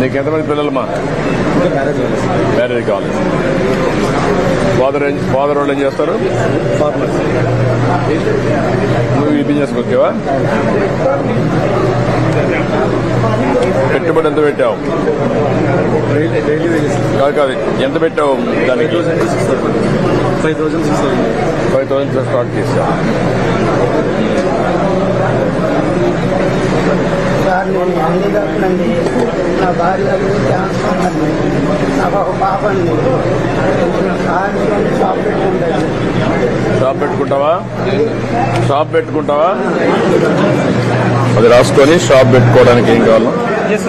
నీకు ఎంతమంది పిల్లలమ్మా? మ్యారేజ్ కావాలి ఫాదర్ ఫాదర్ వాళ్ళు ఏం చేస్తారు? నువ్వు ఈ బిజినెస్కి వచ్చావా? పెట్టుబడి ఎంత పెట్టావు? కాదు కాదు. ఎంత పెట్టావు దానికి? Five thousand six thousand five thousand start చేసావు సార్ నేను అన్ని నా క్యాన్సర్ ఉందండి నాకు ఒక పాప అండి షాప్ పెట్టుకుంటాను. షాప్ పెట్టుకుంటావా? షాప్ పెట్టుకుంటావా? అది రాసుకొని షాప్ పెట్టుకోవడానికి ఏం కావాలి? Yes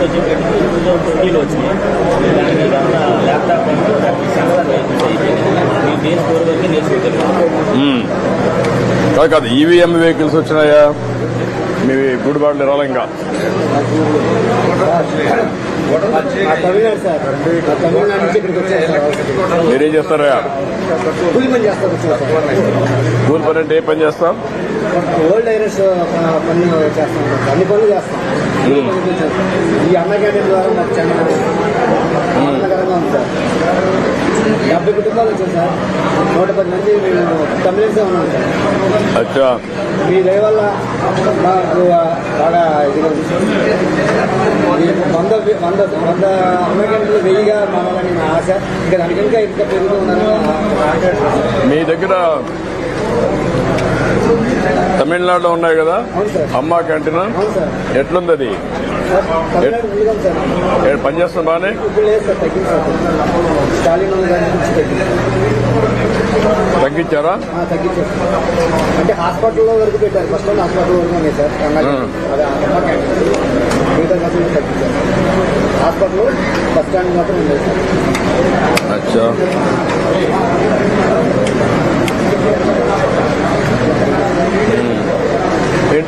BS six two thousand ట్వంటీలో వచ్చినాయి దానికి ఇదంతా ల్యాప్టాప్ సెన్సార్ వరకు నేర్చుకోగలిగాం కాదు కాదు ఈవీఎం వెహికల్స్ వచ్చినాయా? మీ గుడిబాట్లు రాలే ఇంకా. మీరేం చేస్తారా? పని కూలి పని అంటే ఏ పని చేస్తాం? ఓల్డ్ ఐరస్ పని చేస్తాం. అన్ని పనులు చేస్తాం. వచ్చాను సార్. ఈ అన్న క్యాంటీన్ ద్వారా మాకు చాలా ఆనందకరంగా ఉంది సార్. డెబ్బై కుటుంబాలు వచ్చాయి సార్. నూట పది మంది మేము తమిళన్సే ఉన్నాం సార్. మీ దయ వల్ల మాకు బాగా. ఈ వంద వంద వంద అమెరికన్లు వెయ్యిగా మారాలని నా ఆశ. ఇంకా దానికి ఇంకా ఇంకా పెరుగుతుందని మీ దగ్గర తమిళనాడులో ఉన్నాయి కదా? అమ్మా క్యాంటీన్? ఎట్లుంది అది? సార్ తమిళనాడు ముందుగా ఉంది సార్. ఏ పని చేస్తుంది బాగానే? ఇప్పుడు లేదు సార్ తగ్గింది సార్. స్టాలిన్ ఉన్న దాని నుంచి తగ్గింది. తగ్గించారా? అంటే హాస్పిటల్లో వరకు పెట్టారు. ఫస్ట్ హాస్పిటల్ వరకు సార్. హాస్పిటల్ బస్ స్టాండ్ మాత్రం ఉంది సార్ అచ్చా ఏంటా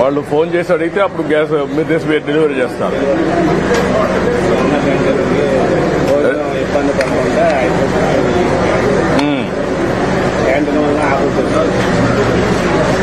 వాళ్ళు ఫోన్ చేసి అడిగితే అప్పుడు గ్యాస్ మీరు తీసి డెలివరీ చేస్తారు.